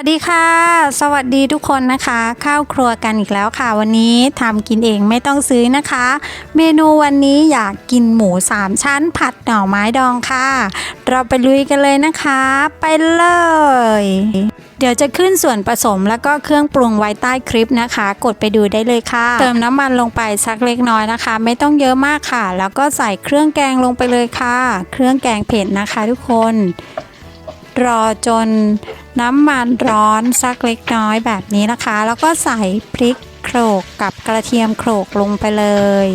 วัสดีค่ะ สวัสดีทุกคนนะคะ ข้าวครัวกันอีกแล้วค่ะ วันนี้ทำกินเองไม่ต้องซื้อนะคะ เมนูวันนี้อยากกินหมูสามชั้นผัดหน่อไม้ดองค่ะ เราไปลุยกันเลยนะคะ ไปเลย เดี๋ยวจะขึ้นส่วนผสมแล้วก็เครื่องปรุงไว้ใต้คลิปนะคะ กดไปดูได้เลยค่ะ เติมน้ำมันลงไปสักเล็กน้อยนะคะ ไม่ต้องเยอะมากค่ะ แล้วก็ใส่เครื่องแกงลงไปเลยค่ะ เครื่องแกงเผ็ดนะคะ ทุกคน รอจน น้ำมันร้อนสักเล็กน้อยแบบนี้นะคะ แล้วก็ใส่พริกโขลกกับกระเทียมโขลกลงไปเลย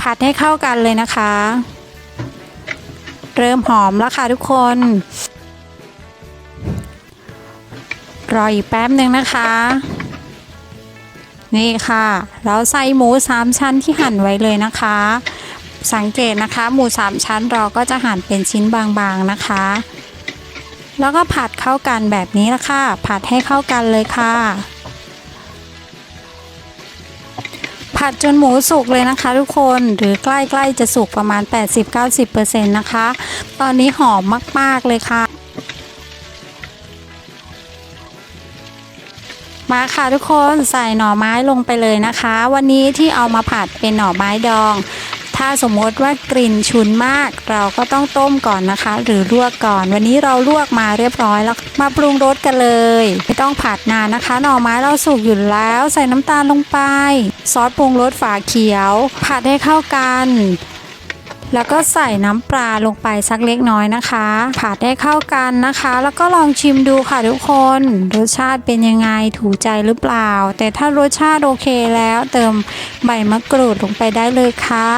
ผัดให้เข้ากันเลยนะคะ เริ่มหอมแล้วค่ะทุกคน รออีกแป๊บหนึ่งนะคะ นี่ค่ะเราใส่หมูสามชั้นที่หั่นไว้เลยนะคะสังเกตนะคะ หมูสามชั้นเราก็จะหั่นเป็นชิ้นบางๆนะคะ แล้วก็ผัดเข้ากันแบบนี้ละค่ะ ผัดให้เข้ากันเลยค่ะ ผัดจนหมูสุกเลยนะคะทุกคนหรือใกล้ๆจะสุกประมาณ 80-90%นะคะ ตอนนี้หอมมากๆเลยค่ะ มาค่ะทุกคนใส่หน่อไม้ลงไปเลยนะคะ วันนี้ที่เอามาผัดเป็นหน่อไม้ดอง ถ้าสมมติว่ากลิ่นฉุนมาก เราก็ต้องต้มก่อนนะคะ หรือลวกก่อน วันนี้เราลวกมาเรียบร้อยแล้ว มาปรุงรสกันเลย ไม่ต้องผัดนานนะคะ หน่อไม้เราสุกอยู่แล้ว ใส่น้ำตาลลงไป ซอสปรุงรสฝาเขียว ผัดให้เข้ากัน แล้วก็ใส่น้ำปลาลงไปสักเล็กน้อยนะคะ ผัดให้เข้ากันนะคะ แล้วก็ลองชิมดูค่ะทุกคน รสชาติเป็นยังไงถูกใจหรือเปล่า แต่ถ้ารสชาติโอเคแล้วเติมใบมะกรูดลงไปได้เลยค่ะ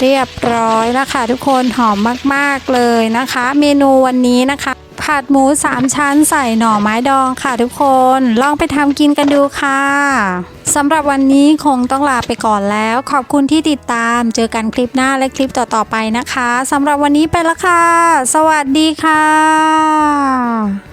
เรียบร้อยแล้วค่ะทุกคนหอมมาก ๆ เลยนะคะ เมนูวันนี้นะคะ ผัดหมูสามชั้นใส่หน่อไม้ดองค่ะทุกคน ลองไปทำกินกันดูค่ะสำหรับวันนี้คงต้องลาไปก่อนแล้ว ขอบคุณที่ติดตาม เจอกันคลิปหน้าและคลิปต่อๆไปนะคะสำหรับวันนี้ไปละค่ะ สวัสดีค่ะ